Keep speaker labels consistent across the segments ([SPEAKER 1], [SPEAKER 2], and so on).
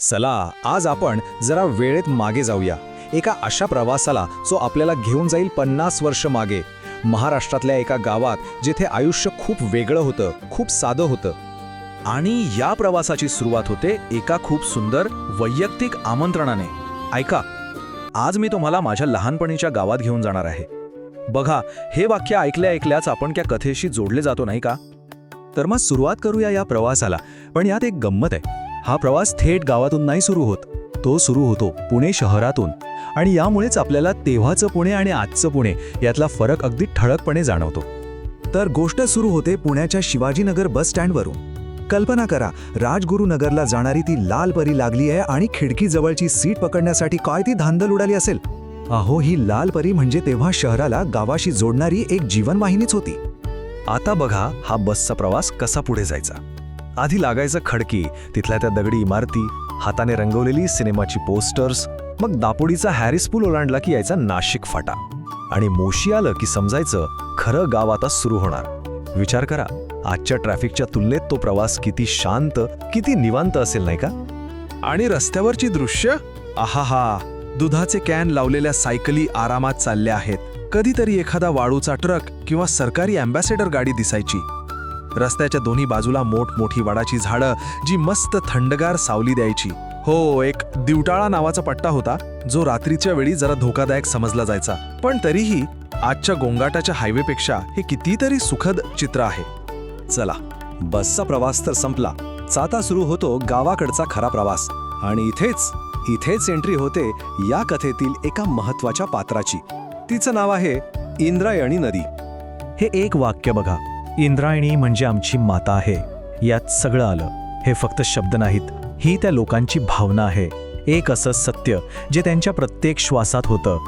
[SPEAKER 1] चला आज आपण जरा वेळेत मागे जाऊया. एका अशा प्रवासाला जो आपल्याला घेऊन जाईल पन्नास वर्ष मागे. महाराष्ट्रातल्या एका गावात जिथे आयुष्य खूप वेगळं होतं खूप साधं होतं.
[SPEAKER 2] आणि या प्रवासाची सुरुवात होते एका खूप सुंदर वैयक्तिक आमंत्रणाने. ऐका आज मी तुम्हाला माझ्या लहानपणीच्या गावात घेऊन जाणार आहे. बघा हे वाक्य ऐकल्या ऐकल्याच आपण त्या कथेशी जोडले जातो नाही का?
[SPEAKER 1] तर मग सुरुवात करूया या प्रवासाला. पण यात एक गंमत आहे. हा प्रवास थेट गावातून नाही सुरू होत. तो सुरू होतो पुणे शहरातून. आणि यामुळेच आपल्याला तेव्हाचं पुणे आणि आजचं पुणे यातला फरक अगदी ठळकपणे जाणवतो. तर गोष्ट सुरू होते पुण्याच्या शिवाजीनगर बस स्टँडवरून. कल्पना करा राजगुरुनगरला जाणारी ती लाल परी लागली आहे आणि खिडकी जवळची सीट पकडण्यासाठी काय ती धांदल उडाली असेल? अहो ही लाल परी म्हणजे तेव्हा शहराला गावाशी जोडणारी एक जीवनवाहिनीच होती.
[SPEAKER 2] आता बघा हा बसचा प्रवास कसा पुढे जायचा. आधी लागायचं खडकी तिथल्या त्या दगडी इमारती हाताने रंगवलेली सिनेमाची पोस्टर्स मग दापोडीचा हॅरिस पूल ओलांडला की यायचा नाशिक फाटा. आणि मोशी आलं की समजायचं खरं गाव आता सुरू होणार. विचार करा आजच्या ट्रॅफिकच्या तुलनेत तो प्रवास किती शांत किती निवांत असेल नाही का?
[SPEAKER 3] आणि रस्त्यावरची दृश्य? आहा दुधाचे कॅन लावलेल्या सायकली आरामात चालल्या आहेत. कधीतरी एखादा वाळूचा ट्रक किंवा सरकारी अँबॅसेडर गाडी दिसायची. रस्त्याच्या दोन्ही बाजूला मोठमोठी वडाची झाडं जी मस्त थंडगार सावली द्यायची. हो एक दिवटाळा नावाचा पट्टा होता जो रात्रीच्या वेळी जरा धोकादायक समजला जायचा. पण तरीही आजच्या गोंगाटाच्या हायवेपेक्षा हे कितीतरी सुखद चित्र आहे.
[SPEAKER 1] चला बसचा प्रवास तर संपला. चाता सुरू होतो गावाकडचा खरा प्रवास. आणि इथेच इथेच एंट्री होते या कथेतील एका महत्त्वाच्या पात्राची. तिचं नाव आहे इंद्रायणी नदी.
[SPEAKER 2] हे एक वाक्य बघा. इंद्रायणी म्हणजे आमची माता आहे. यात सगळं आलं. हे फक्त शब्द नाहीत. ही त्या लोकांची भावना आहे. एक असं सत्य जे त्यांच्या प्रत्येक श्वासात होतं.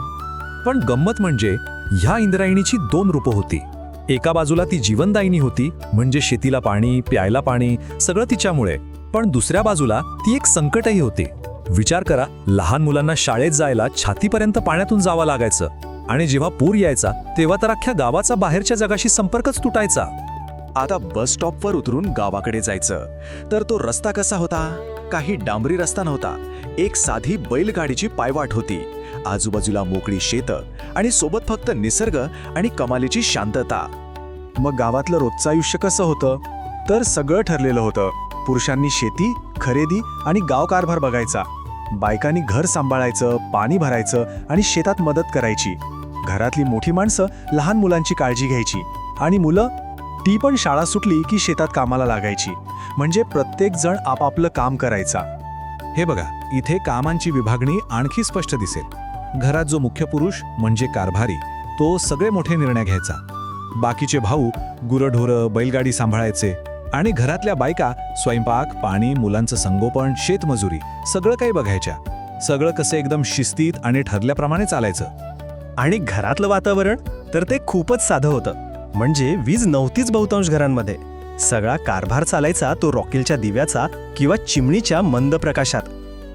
[SPEAKER 1] पण गंमत म्हणजे ह्या इंद्रायणीची दोन रूपं होती. एका बाजूला ती जीवनदायिनी होती म्हणजे शेतीला पाणी प्यायला पाणी सगळं तिच्यामुळे. पण दुसऱ्या बाजूला ती एक संकटही होती. विचार करा लहान मुलांना शाळेत जायला छातीपर्यंत पाण्यातून जावं लागायचं. आणि जेव्हा पूर यायचा तेव्हा तर अख्ख्या गावाचा बाहेरच्या जगाशी संपर्कच तुटायचा. आता बस स्टॉपवर उतरून गावाकडे जायचं. तर तो रस्ता कसा होता? काही डांबरी रस्ता नव्हता. एक साधी बैलगाडीची पायवाट होती. आजूबाजूला मोकळी शेतं आणि सोबत फक्त निसर्ग आणि कमालीची शांतता. मग गावातलं रोजचं आयुष्य कसं होतं? तर सगळं ठरलेलं होतं. पुरुषांनी शेती खरेदी आणि गाव कारभार बघायचा. बायकांनी घर सांभाळायचं पाणी भरायचं आणि शेतात मदत करायची. घरातली मोठी माणसं लहान मुलांची काळजी घ्यायची. आणि मुलं ती पण शाळा सुटली की शेतात कामाला लागायची. म्हणजे प्रत्येक जण आपापलं काम करायचा. हे बघा इथे कामांची विभागणी आणखी स्पष्ट दिसेल. घरात जो मुख्य पुरुष म्हणजे कारभारी तो सगळे मोठे निर्णय घ्यायचा. बाकीचे भाऊ गुरढोरं बैलगाडी सांभाळायचे आणि घरातल्या बायका स्वयंपाक पाणी मुलांचं संगोपन शेतमजुरी सगळं काही बघायच्या. सगळं कसं एकदम शिस्तीत आणि ठरल्याप्रमाणे चालायचं.
[SPEAKER 4] आणि घरातलं वातावरण? तर ते खूपच साधं होतं. म्हणजे वीज नव्हतीच बहुतांश घरांमध्ये. सगळा कारभार चालायचा तो रॉकेलच्या दिव्याचा किंवा चिमणीच्या मंद प्रकाशात.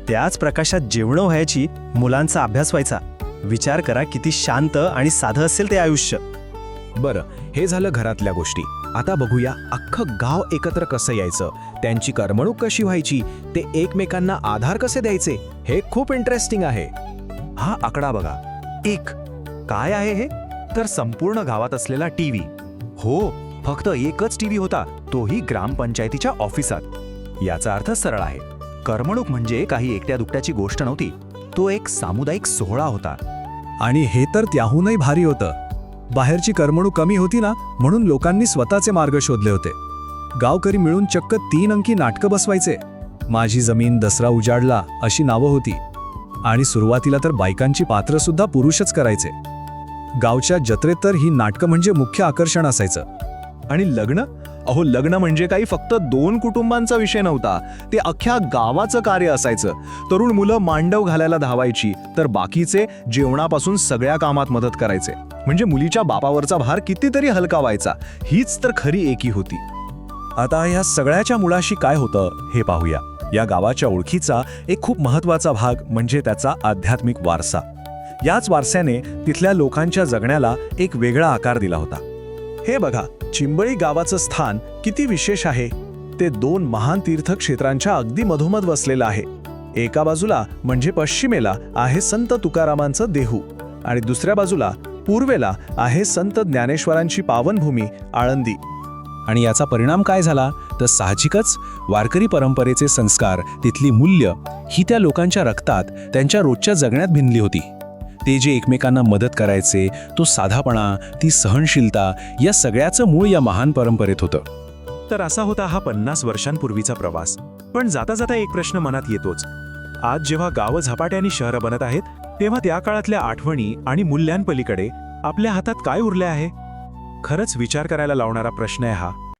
[SPEAKER 4] त्याच प्रकाशात जेवणं व्हायची मुलांचा अभ्यास व्हायचा. विचार करा किती शांत आणि साधं असेल ते आयुष्य.
[SPEAKER 1] बरं हे झालं घरातल्या गोष्टी. आता बघूया अख्खं गाव एकत्र कसं यायचं? त्यांची करमणूक कशी व्हायची? ते एकमेकांना आधार कसे द्यायचे? हे खूप इंटरेस्टिंग आहे. हा आकडा बघा. एक. काय आहे हे? तर संपूर्ण गावात असलेला टीव्ही. हो फक्त एकच टीव्ही होता तोही ग्रामपंचायतीच्या ऑफिसात. याचा अर्थ सरळ आहे. करमणूक म्हणजे काही एकट्या दुकट्याची गोष्ट नव्हती तो एक सामुदायिक सोहळा होता. आणि हे तर त्याहूनही भारी होतं. बाहेरची करमणूक कमी होती ना म्हणून लोकांनी स्वतःचे मार्ग शोधले होते. गावकरी मिळून चक्क तीन अंकी नाटकं बसवायचे. माझी जमीन दसरा उजाडला अशी नावं होती. आणि सुरुवातीला तर बायकांची पात्रसुद्धा पुरुषच करायचे. गावच्या जत्रेत तर ही नाटकं म्हणजे मुख्य आकर्षण असायचं. आणि लग्न? अहो लग्न म्हणजे काही फक्त दोन कुटुंबांचा विषय नव्हता. ते अख्ख्या गावाचं कार्य असायचं. तरुण मुलं मांडव घालायला धावायची तर बाकीचे जेवणापासून सगळ्या कामात मदत करायचे. म्हणजे मुलीच्या बापावरचा भार कितीतरी हलका व्हायचा हीच तर खरी एकी होती. आता या सगळ्याच्या मुळाशी काय होतं हे पाहूया. या गावाच्या ओळखीचा एक खूप महत्त्वाचा भाग म्हणजे त्याचा आध्यात्मिक वारसा. याच वारसाने तिथल्या लोकांच्या जगण्याला एक वेगळा आकार दिला होता. हे बघा चिंबळी गावाचं स्थान किती विशेष आहे? ते दोन महान तीर्थक्षेत्रांच्या अगदी मधोमध वसलेलं आहे.
[SPEAKER 3] एका बाजूला म्हणजे पश्चिमेला आहे संत तुकारामांचं देहू आणि दुसऱ्या बाजूला पूर्वेला आहे संत ज्ञानेश्वरांची पावनभूमी आळंदी.
[SPEAKER 5] आणि याचा परिणाम काय झाला? तर साहजिकच वारकरी परंपरेचे संस्कार तिथली मूल्य ही त्या लोकांच्या रक्तात त्यांच्या रोजच्या जगण्यात भिनली होती. ते जे एकमेकांना मदत करायचे तो साधापणा ती सहनशीलता या सगळ्याचं मूळ या महान परंपरेत होतं.
[SPEAKER 6] तर असा होता हा पन्नास वर्षांपूर्वीचा प्रवास. पण जाता जाता एक प्रश्न मनात येतोच. आज जेव्हा गावं झपाट्याने शहरं बनत आहेत तेव्हा त्या काळातल्या आठवणी आणि मूल्यांपलीकडे आपल्या हातात काय उरले आहे? खरंच विचार करायला लावणारा प्रश्न आहे हा.